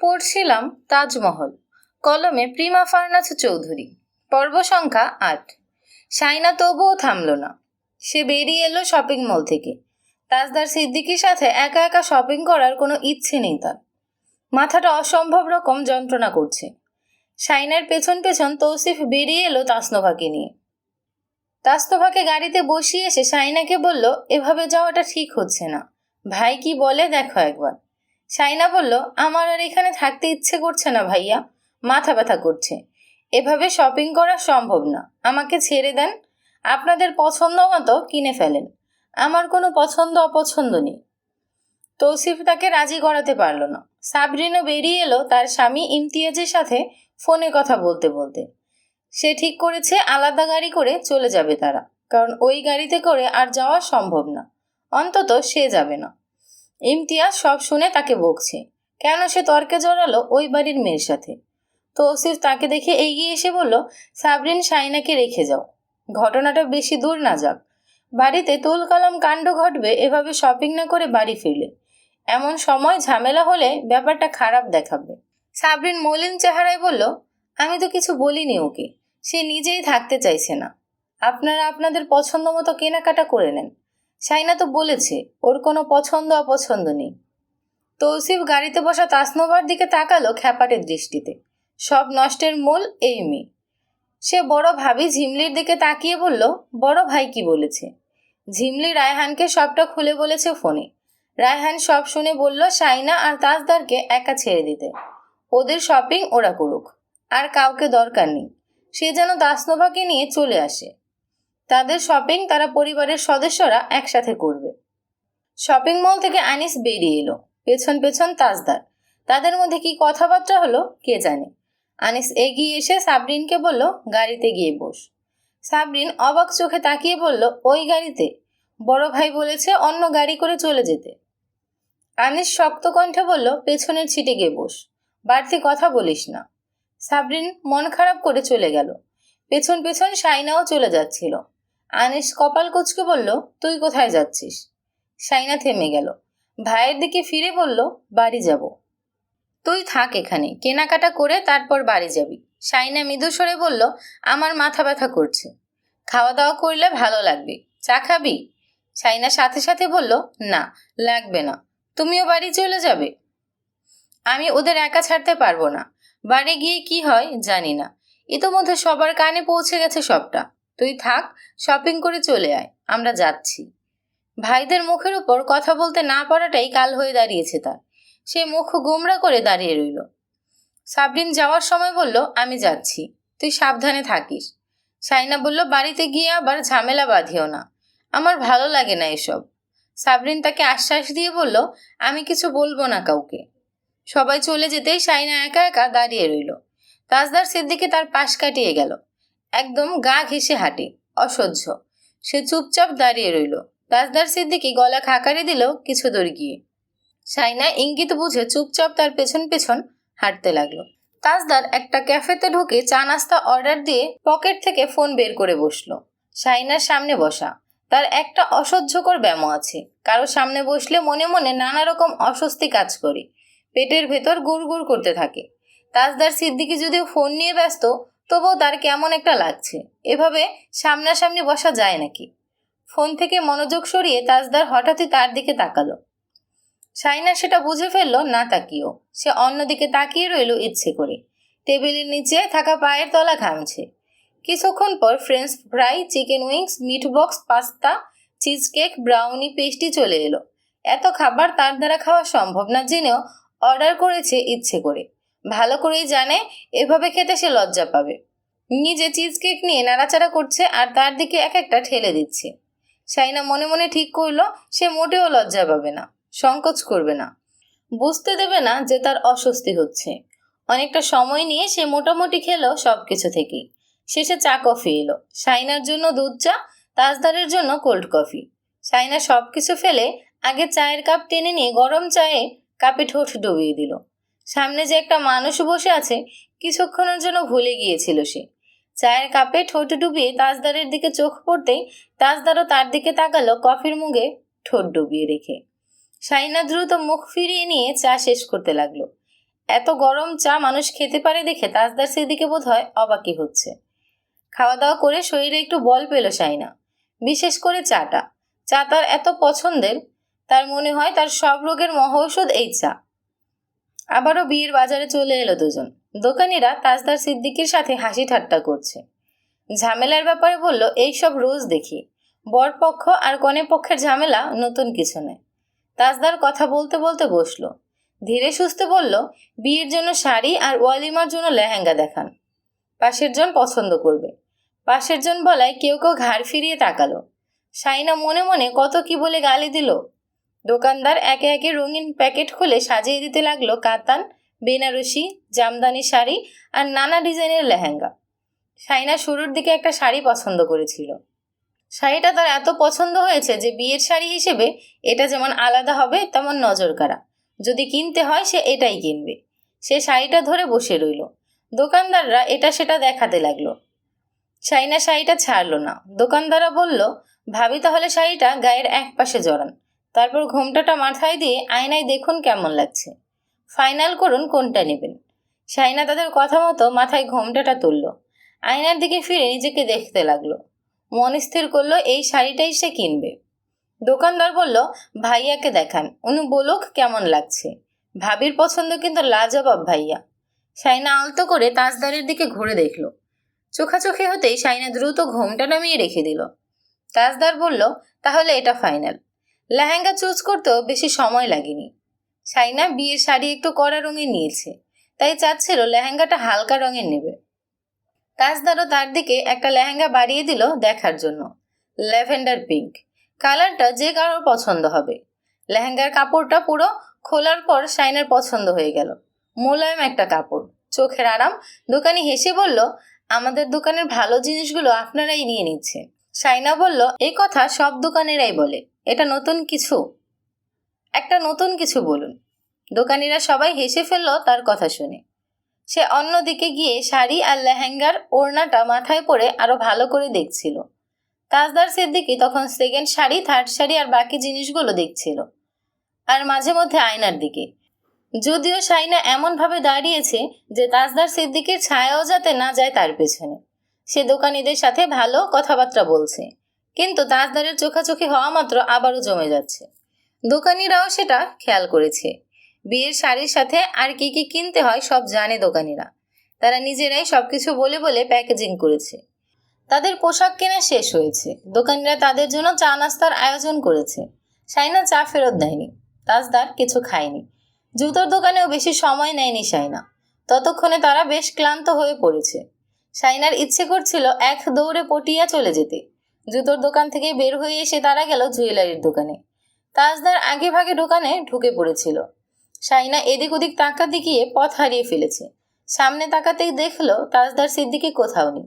পড়ছিলাম তাজমহল। কলমে Prima furnace Chowdhury. পর্ব সংখ্যা আট। সাইনা তবুও থামল না। সে বেরিয়ে এলো শপিং মল থেকে। তাজদার সিদ্দিকির সাথে একা একা শপিং করার কোনো ইচ্ছে নেই তার। মাথাটা অসম্ভব রকম যন্ত্রণা করছে। সাইনার পেছন পেছন তৌসিফ বেরিয়ে এলো তাসনোভাকে নিয়ে। তাসনোভাকে গাড়িতে বসিয়ে এসে সাইনাকে বলল, এভাবে যাওয়াটা ঠিক হচ্ছে না। ভাই কি বলে, দেখো একবার। সাইনা বলল, আমার আর এখানে থাকতে ইচ্ছে করছে না ভাইয়া। মাথা ব্যথা করছে। এভাবে শপিং করা সম্ভব না। আমাকে ছেড়ে দেন। আপনাদের পছন্দ মতো কিনে ফেলেন। আমার কোনো পছন্দ, অপছন্দ নেই। তৌসিফ তাকে রাজি করাতে পারল না। সাবরিনও বেরিয়ে এলো তার স্বামী ইমতিয়াজের সাথে ফোনে কথা বলতে বলতে। সে ঠিক করেছে, আলাদা গাড়ি করে চলে যাবে তারা। কারণ ওই গাড়িতে করে আর যাওয়া সম্ভব না। অন্তত সে যাবে না। ইমতিয়াজ সব শুনে তাকে বকছে। কেন সে তর্কে জড়ালো ওই বাড়ির মেয়ের সাথে? তৌসিফ তাকে দেখে এগিয়ে এসে বলল, সাবরিন সাইনাকে রেখে যাও। ঘটনাটা বেশি দূর না যাক। বাড়িতে তুলকালাম কাণ্ড ঘটবে, এভাবে শপিং না করে বাড়ি ফিরলে। এমন সময় ঝামেলা হলে ব্যাপারটা খারাপ দেখাবে। সাবরিন মলিন চেহারায় বলল, আমি তো কিছু বলিনি ওকে। সে নিজেই থাকতে চাইছে না। আপনারা আপনাদের পছন্দ মতো কেনাকাটা করে নেন। সাইনা তো বলেছে, ওর কোনো পছন্দ অপছন্দ নেই। তৌসিফ গাড়িতে বসা তাসনোবার দিকে তাকালো খ্যাপাটের দৃষ্টিতে। সব নষ্টের মূল এই মেয়ে। সে বড় ভাবি ঝিমলির দিকে তাকিয়ে বলল, বড় ভাই কি বলেছে? ঝিমলি রায়হানকে সবটা খুলে বলেছে ফোনে। রায়হান সব শুনে বলল সাইনা আর তাজদারকে একা ছেড়ে দিতে। ওদের শপিং ওরা করুক, আর কাউকে দরকার নেই। সে যেন দাসনোভাকে নিয়ে চলে আসে। তাদের শপিং তারা পরিবারের সদস্যরা একসাথে করবে। শপিং মল থেকে আনিস বেরিয়ে এলো। পেছন পেছন তাজদার। তাদের মধ্যে কি কথাবার্তা হলো কে জানে? আনিস এগিয়ে এসে সাবরিনকে বলল, গাড়িতে গিয়ে বস। সাবরিন অবাক চোখে তাকিয়ে বলল, ওই গাড়িতে? বড় ভাই বলেছে, অন্য গাড়ি করে চলে যেতে। আনিস শক্ত কণ্ঠে বলল, পেছনের ছিটে গিয়ে বস। বাড়তি কথা বলিস না। সাবরিন মন খারাপ করে চলে গেল। পেছন পেছন সাইনাও চলে যাচ্ছিল। আনিস কপাল কুচকে বলল, তুই কোথায় যাচ্ছিস? সাইনা থেমে গেল। ভাইয়ের দিকে ফিরে বলল, বাড়ি যাব। তুই থাক এখানে, কেনাকাটা করে তারপর বাড়ি যাবি। সাইনা মৃদু সরে বলল, আমার মাথা ব্যথা করছে। খাওয়া দাওয়া করলে ভালো লাগবে। চা খাবি? সাইনা সাথে সাথে বলল, না, লাগবে না। তুমিও বাড়ি চলে যাবে? আমি ওদের একা ছাড়তে পারব না। বাড়ি গিয়ে কি হয় জানি না। ইতোমধ্যে সবার কানে পৌঁছে গেছে সবটা। তুই থাক শপিং করে চলে আয়, আমরা যাচ্ছি। ভাইদের মুখের উপর কথা বলতে না পারাটাই কাল হয়ে দাঁড়িয়েছে তার। সে মুখ গোমরা করে দাঁড়িয়ে রইল। সাবরিন যাওয়ার সময় বলল, আমি যাচ্ছি, তুই সাবধানে থাকিস। সাইনা বলল, বাড়িতে গিয়ে আবার ঝামেলা বাঁধিও না, আমার ভালো লাগে না এসব। সাবরিন তাকে আশ্বাস দিয়ে বলল, আমি কিছু বলব না কাউকে। সবাই চলে যেতেই সাইনা একা একা দাঁড়িয়ে রইল। তাজদার সিদ্দিকে তার পাশ কাটিয়ে গেল। একদম গা ঘেঁষে হাঁটে, অসহ্য। সে চুপচাপ দাঁড়িয়ে রইল। তাজদার সিদ্দিকি গলা খাকারি দিল কিছু দূর গিয়ে। সাইনা ইঙ্গিত বুঝে চুপচাপ তার পেছন পেছন হাঁটতে লাগল। তাজদার একটা ক্যাফেতে ঢুকে চা নাস্তা অর্ডার দিয়ে পকেট থেকে ফোন বের করে বসল। সাইনার সামনে বসা। তার একটা অসহ্যকর ব্যামো আছে। কারও সামনে বসলে মনে মনে নানা রকম অস্বস্তি কাজ করে। পেটের ভেতর গুড় গুড় করতে থাকে। তাজদার সিদ্দিকি যদিও ফোন নিয়ে ব্যস্ত তবুও তার কেমন একটা লাগছে। এভাবে সামনাসামনি বসা যায় নাকি? ফোন থেকে মনোযোগ সরিয়ে তাজদার হঠাৎই তার দিকে তাকালো। সাইনা সেটা বুঝে ফেলল, না তাকিয়েও। সে অন্যদিকে তাকিয়ে রইল ইচ্ছে করে। টেবিলের নিচে থাকা পায়ের তলা ঘামছে। কিছুক্ষণ পর French fry, chicken wings, meat box, pasta cheese cake brownie pastry চলে এলো। এত খাবার তার দ্বারা খাওয়া সম্ভব না জেনেও অর্ডার করেছে ইচ্ছে করে। ভালো করেই জানে, এভাবে খেতে সে লজ্জা পাবে। নিজে চিজ কেক নিয়ে নাড়াচাড়া করছে আর তার দিকে এক একটা ঠেলে দিচ্ছে। সাইনা মনে মনে ঠিক করল, সে মোটেও লজ্জা পাবে না, সংকোচ করবে না। বুঝতে দেবে না যে তার অস্বস্তি হচ্ছে। অনেকটা সময় নিয়ে সে মোটামুটি খেলো সব কিছু থেকেই। শেষে চা কফি এলো। সাইনার জন্য দুধ চা, তাজদারের জন্য কোল্ড কফি সাইনা সব কিছু ফেলে আগে চায়ের কাপ টেনে নিয়ে গরম চায়ে কাপে ঠোঁট ডুবিয়ে দিল। সামনে যে একটা মানুষ বসে আছে, কিছুক্ষণের জন্য ভুলে গিয়েছিল সে। চায়ের কাপে ঠোঁট ডুবিয়ে তাজদারের দিকে চোখ পড়তেই তাজদারও তার দিকে তাকালো কফির মুখে ঠোঁট ডুবিয়ে রেখে। সাইনা দ্রুত মুখ ফিরিয়ে নিয়ে চা শেষ করতে লাগল। এত গরম চা মানুষ খেতে পারে দেখে তাজদার সেদিকে বোধ হয় অবাকি হচ্ছে। খাওয়া দাওয়া করে শরীরে একটু বল পেল সাইনা বিশেষ করে চাটা। চা তার এত পছন্দের, তার মনে হয় তার সব রোগের মহৌষধ এই চা। আবারও বিয়ের বাজারে চলে এলো দুজন। দোকানিরা তাজদার সিদ্দিকির সাথে হাসি ঠাট্টা করছে। ঝামেলার ব্যাপারে বলল এইসব রোজ দেখি। বর পক্ষ আর কনে পক্ষের ঝামেলা নতুন কিছু নয়। তাজদার কথা বলতে বলতে বসল। ধীরে সুস্থে বলল, বিয়ের জন্য শাড়ি আর ওয়ালিমার জন্য লেহেঙ্গা দেখান। পাশের জন পছন্দ করবে। পাশের জন বলায় কেউ কেউ ঘাড় ফিরিয়ে তাকালো। সাইনা মনে মনে কত কি বলে গালি দিল। দোকানদার একে একে রঙিন প্যাকেট খুলে সাজিয়ে দিতে লাগল কাতান, বেনারসি, জামদানি শাড়ি আর নানা ডিজাইনের লেহেঙ্গা। সাইনা শুরুর দিকে একটা শাড়ি পছন্দ করেছিল। শাড়িটা তার এত পছন্দ হয়েছে যে বিয়ের শাড়ি হিসেবে এটা যেমন আলাদা হবে, তেমন নজর কাড়া। যদি কিনতে হয় সে এটাই কিনবে। সে শাড়িটা ধরে বসে রইল। দোকানদাররা এটা সেটা দেখাতে লাগল। সাইনা শাড়িটা ছাড়লো না। দোকানদাররা বলল, ভাবি তাহলে শাড়িটা গায়ের এক পাশে জড়ান। তারপর ঘোমটাটা মাথায় দিয়ে আয়নায় দেখুন কেমন লাগছে। ফাইনাল করুন কোনটা নেবেন। সাইনা তাদের কথা মতো মাথায় ঘোমটাটা তুলল। আয়নার দিকে ফিরে নিজেকে দেখতে লাগল। মন স্থির করল, এই শাড়িটাই সে কিনবে। দোকানদার বলল, ভাইয়াকে দেখান। উনি বলুক কেমন লাগছে। ভাবির পছন্দ কিন্তু লাজবাব ভাইয়া। সাইনা আলতো করে তাজদারের দিকে ঘুরে দেখল। চোখাচোখি হতেই সাইনা দ্রুত ঘোমটা নামিয়ে রেখে দিল। তাজদার বলল, তাহলে এটা ফাইনাল। লেহেঙ্গা চুজ করতেও বেশি সময় লাগেনি। সাইনা বিয়ের শাড়ি একটু কড়া রঙের নিয়েছে, তাই চাচ্ছিল লেহেঙ্গাটা হালকা রঙের নেবে। তাজদারও তার দিকে একটা লেহেঙ্গা বাড়িয়ে দিল দেখার জন্য, ল্যাভেন্ডার পিঙ্ক। কালারটা যে কারোর পছন্দ হবে। লেহেঙ্গার কাপড়টা পুরো খোলার পর সাইনার পছন্দ হয়ে গেল। মোলায়েম একটা কাপড়, চোখের আরাম। দোকানি হেসে বলল, আমাদের দোকানের ভালো জিনিসগুলো আপনারাই নিয়ে নিচ্ছে সাইনা বলল, এই কথা সব দোকানেরাই বলে। এটা নতুন কিছু? একটা নতুন কিছু বলুন। দোকানিরা সবাই হেসে ফেলল তার কথা শুনে। সে অন্যদিকে গিয়ে শাড়ি আর লেহেঙ্গার ওড়নাটা মাথায় পরে আরও ভালো করে দেখছিল। তাজদার সিদ্দিকি তখন সেকেন্ড শাড়ি, থার্ড শাড়ি আর বাকি জিনিসগুলো দেখছিল। আর মাঝে মধ্যে আয়নার দিকে। যদিও সাইনা এমনভাবে দাঁড়িয়েছে যে তাজদার সিদ্দিকের ছায়াও যাতে না যায় তার পেছনে। সে দোকানিদের সাথে ভালো কথাবার্তা বলছে। কিন্তু তাজদারের চোখাচোখি হওয়া মাত্র আবারও জমে যাচ্ছে। দোকানিরাও সেটা খেয়াল করেছে। বিয়ের শাড়ির সাথে আর কি কি কিনতে হয় সব জানে দোকানিরা। তারা নিজেরাই সবকিছু বলে বলে প্যাকেজিং করেছে। তাদের পোশাক কেনা শেষ হয়েছে। দোকানিরা তাদের জন্য চা নাস্তার আয়োজন করেছে। সাইনা চা ফেরত দেয়নি। তাজদার কিছু খায়নি। জুতোর দোকানেও বেশি সময় নেয়নি সাইনা ততক্ষণে তারা বেশ ক্লান্ত হয়ে পড়েছে। সাইনার ইচ্ছে করছিল এক দৌড়ে পটিয়া চলে যেতে। জুতোর দোকান থেকে বের হয়ে এসে তারা গেল জুয়েলারির দোকানে। তাজদার আগে ভাগে দোকানে ঢুকে পড়েছিল। সাইনা এদিক ওদিক তাকাতে গিয়ে পথ হারিয়ে ফেলেছে। সামনে তাকাতেই দেখল তাজদার সিদ্দিকি কোথাও নেই।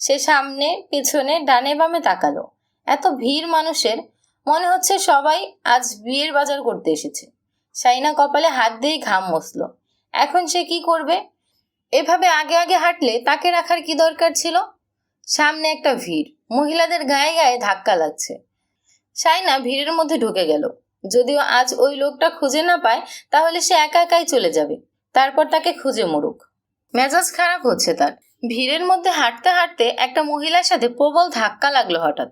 সে সামনে, পেছনে, ডানে বামে তাকালো। এত ভিড় মানুষের, মনে হচ্ছে সবাই আজ বিয়ের বাজার করতে এসেছে। সাইনা কপালে হাত দিয়ে ঘাম মসল। এখন সে কি করবে? এভাবে আগে আগে হাঁটলে তাকে রাখার কি দরকার ছিল? সামনে একটা ভিড়। মহিলাদের গায়ে গায়ে ধাক্কা লাগছে। সাইনা ভিড়ের মধ্যে ঢুকে গেল। যদিও আজ ওই লোকটা খুঁজে না পায়, তাহলে সে একা একাই চলে যাবে। তারপর তাকে খুঁজে মরুক। মেজাজ খারাপ হচ্ছে তার। ভিড়ের মধ্যে হাঁটতে হাঁটতে একটা মহিলার সাথে প্রবল ধাক্কা লাগল হঠাৎ।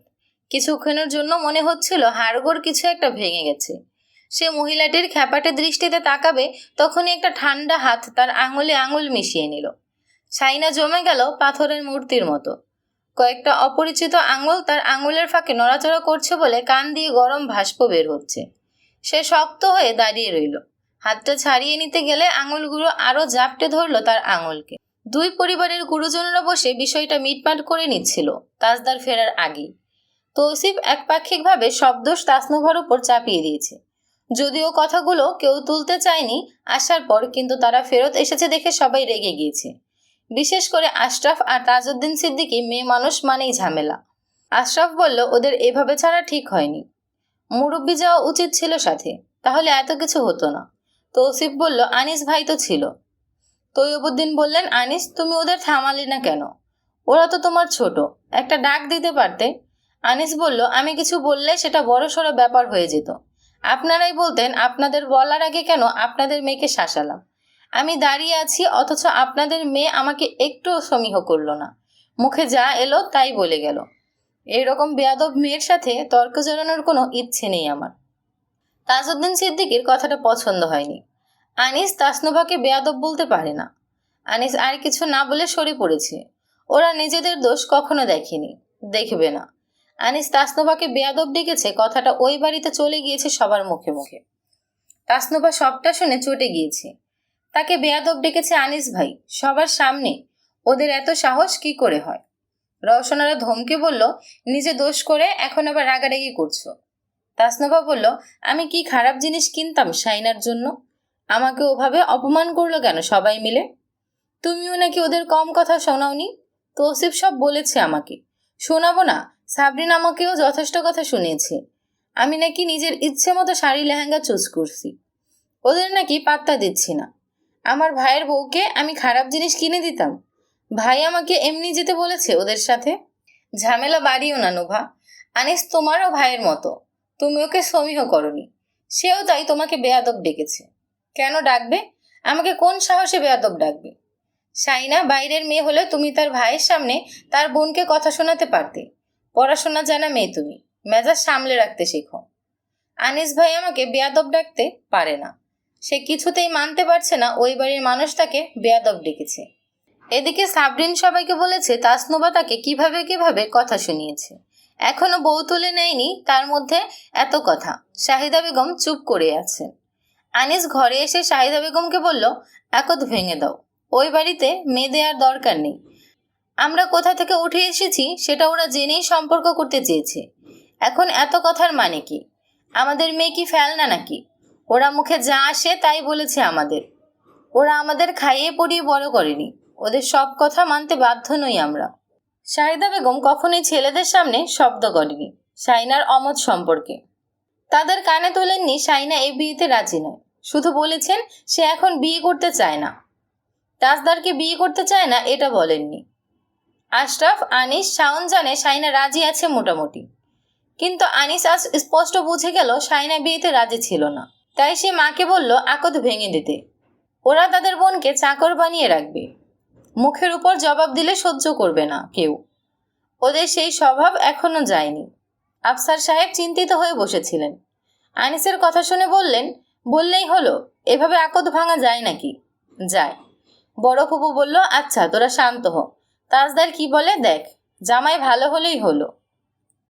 কিছুক্ষণের জন্য মনে হচ্ছিল হাড়গোড় কিছু একটা ভেঙে গেছে। সে মহিলাটির খ্যাপাটে দৃষ্টিতে তাকাবে, তখনই একটা ঠান্ডা হাত তার আঙুলে আঙুল মিশিয়ে নিল। সাইনা জমে গেল পাথরের মূর্তির মতো। কয়েকটা অপরিচিত আঙুল তার আঙুলের ফাঁকে নড়াচড়া করছে বলে কান দিয়ে গরম ভাস্প বের হচ্ছে। সে শক্ত হয়ে দাঁড়িয়ে রইল। হাতটা ছাড়িয়ে নিতে গেলে আঙুলগুলো আরও জাপটে ধরল তার আঙুলকে। দুই পরিবারের গুরুজনরা বসে বিষয়টা মিটমাট করে নিচ্ছিল, তাজদার ফেরার আগেই। তৌসিফ একপাক্ষিকভাবে সব দোষ তাসনুভার উপর চাপিয়ে দিয়েছে। যদিও কথাগুলো কেউ তুলতে চায়নি, আসার পর কিন্তু তারা ফেরত এসেছে দেখে সবাই রেগে গিয়েছে। বিশেষ করে আশরাফ আর তাজউদ্দিন সিদ্দিকি মেয়ে মানুষ মানেই ঝামেলা। আশরাফ বলল, ওদের এভাবে ছাড়া ঠিক হয়নি। মুরব্বি যাওয়া উচিত ছিল সাথে, তাহলে এত কিছু হতো না। তৌসিফ বলল, আনিস ভাই তো ছিল। তৈয়বুদ্দিন বললেন, আনিস, তুমি ওদের থামালি না কেন? ওরা তো তোমার ছোট, একটা ডাক দিতে পারতে। আনিস বলল, আমি কিছু বললে সেটা বড় সড়ো ব্যাপার হয়ে যেত। আপনারাই বলতেন, আপনাদের বলার আগে কেন আপনাদের মেয়েকে শাসালাম? আমি দাঁড়িয়ে আছি, অথচ আপনাদের মেয়ে আমাকে একটুও সমীহ করল না। মুখে যা এলো তাই বলে গেল। এরকম বেয়াদব মেয়ের সাথে তর্ক জড়ানোর কোনো ইচ্ছে নেই আমার। তাজউদ্দিন সিদ্দিকের কথাটা পছন্দ হয়নি। আনিস তাসনুভাকে বেয়াদব বলতে পারে না। আনিস আর কিছু না বলে সরে পড়েছে। ওরা নিজেদের দোষ কখনো দেখেনি। দেখবে না। আনিস তাসনুভাকে বেয়াদব ডেকেছে, কথাটা ওই বাড়িতে চলে গিয়েছে সবার মুখে মুখে। তাসনুভা সবটা শুনে চটে গিয়েছে। তাকে বেয়াদব ডেকেছে আনিস ভাই, সবার সামনে। ওদের এত সাহস, কি করে হয়? রওশনারা ধমকে বলল, নিজে দোষ করে এখন আবার রাগারাগি করছ। তাসনুভা বলল, আমি কি খারাপ জিনিস কিনতাম শাইনার জন্য? আমাকে ওভাবে অপমান করল কেন সবাই মিলে? তুমিও নাকি ওদের কম কথা শোনাওনি? তৌসিফ সব বলেছে আমাকে। শোনাবো না, সাবরিন আমাকেও যথেষ্ট কথা শুনিয়েছে। আমি নাকি নিজের ইচ্ছে মতো শাড়ি, লেহেঙ্গা চুজ করছি। ওদের নাকি পাত্তা দিচ্ছি না। আমার ভাইয়ের বউকে আমি খারাপ জিনিস কিনে দিতাম। ভাই আমাকে এমনি যেতে বলেছে ওদের সাথে। ঝামেলা বাড়িও না, নোভা। আনিস তোমারও ভাইয়ের মতো। তুমি ওকে সমীহ করনি। সেও তাই তোমাকে বেয়াদব ডেকেছে। কেন ডাকবে? আমাকে কোন সাহসে বেয়াদব ডাকবে? সাইনা বাইরের মেয়ে হলে তুমি তার ভাইয়ের সামনে তার বোনকে কথা শোনাতে পারতে। পড়াশোনা জানা মেয়ে তুমি। মেজাজ সামলে রাখতে শেখো। আনিস ভাই আমাকে বেয়াদব ডাকতে পারে না। সে কিছুতেই মানতে পারছে না ওই বাড়ির মানুষ তাকে বেয়াদব ডেকেছে। এদিকে সাবরিন সবাইকে বলেছে, তাসনুবা তাকে কীভাবে কীভাবে কথা শুনিয়েছে। এখনও বউ তুলে নেয়নি, তার মধ্যে এত কথা। শাহিদা বেগম চুপ করে আছে। আনিস ঘরে এসে শাহিদা বেগমকে বলল একত ভেঙে দাও। ওই বাড়িতে মেয়ে দেওয়ার দরকার নেই। আমরা কোথা থেকে উঠে এসেছি সেটা ওরা জেনেই সম্পর্ক করতে চেয়েছে। এখন এত কথার মানে কি? আমাদের মেয়ে কি ফেলনা নাকি? ওরা মুখে যা আসে তাই বলেছে আমাদের। ওরা আমাদের খাইয়ে পড়িয়ে বড় করেনি। ওদের সব কথা মানতে বাধ্য নই আমরা। শাহিদা বেগম কখনোই ছেলেদের সামনে শব্দ করেনি সাইনার অমত সম্পর্কে। তাদের কানে তোলেননি সাইনা এই বিয়েতে রাজি নয়। শুধু বলেছেন সে এখন বিয়ে করতে চায় না। তাজদারকে বিয়ে করতে চায় না এটা বলেননি। আশরাফ, আনিস, শাওন জানে সাইনা রাজি আছে মোটামুটি। কিন্তু আনিস আজ স্পষ্ট বুঝে গেল সাইনা বিয়েতে রাজি ছিল না। তাই সে মাকে বলল, আকদ ভেঙে দিতে। ওরা তাদের বোনকে চাকর বানিয়ে রাখবে। মুখের উপর জবাব দিলে সহ্য করবে না কেউ। ওদের সেই স্বভাব এখনও যায়নি। আফসার সাহেব চিন্তিত হয়ে বসেছিলেন। আনিসের কথা শুনে বললেন, বললেই হলো, এভাবে আকদ ভাঙা যায় নাকি? যায়। বড় ফুপু বলল আচ্ছা তোরা শান্ত হ। তাজদার কি বলে দেখ, জামাই ভালো হলেই হলো।